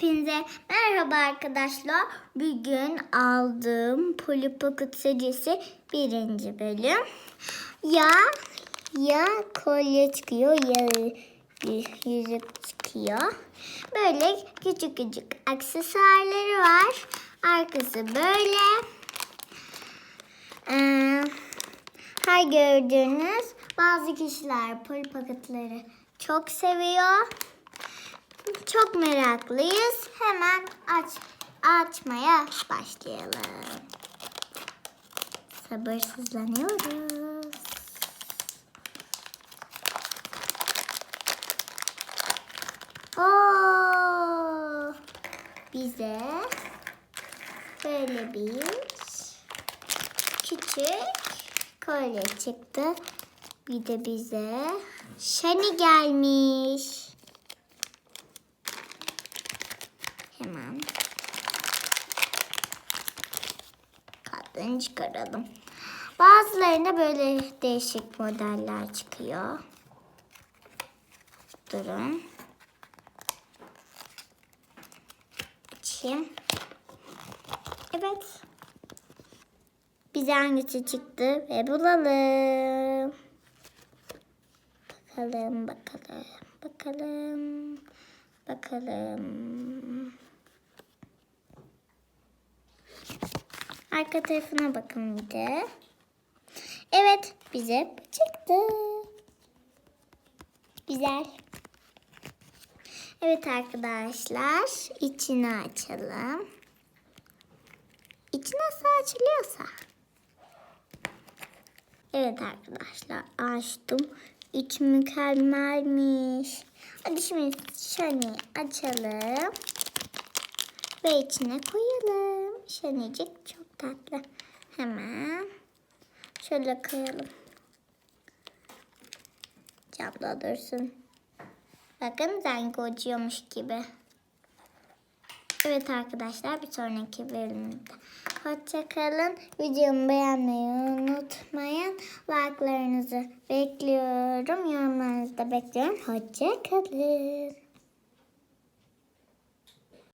Hepinize merhaba arkadaşlar. Bugün aldığım Polly Pocket serisi birinci bölüm. Ya ya kolye çıkıyor ya yüzük çıkıyor. Böyle küçük küçük aksesuarları var. Arkası böyle. Ee, her gördüğünüz bazı kişiler Polly Pocket'ları çok seviyor. Çok meraklıyız. Hemen aç açmaya başlayalım. Sabırsızlanıyoruz. Oo! Bize böyle bir küçük kolye çıktı. Bir de bize şani gelmiş. Hemen kartlarını çıkaralım. Bazılarında böyle değişik modeller çıkıyor. Durun. Açayım. Evet. Bize hangisi çıktı ve bulalım. Bakalım, bakalım, bakalım, bakalım. Arka tarafına bakın bir de. Evet, bize çıktı. Güzel. Evet arkadaşlar, içini açalım. İçi nasıl açılıyorsa. Evet arkadaşlar, açtım. İç mükemmelmiş. Hadi şimdi şöyle açalım. Ve içine koyalım. Şenecik çok tatlı. Hemen şöyle koyalım. Camda dursun. Bakın rengi uçuyormuş gibi. Evet arkadaşlar bir sonraki bölümde. Hoşçakalın. Videomu beğenmeyi unutmayın. Like'larınızı bekliyorum. Yorumlarınızı da bekliyorum. Hoşçakalın.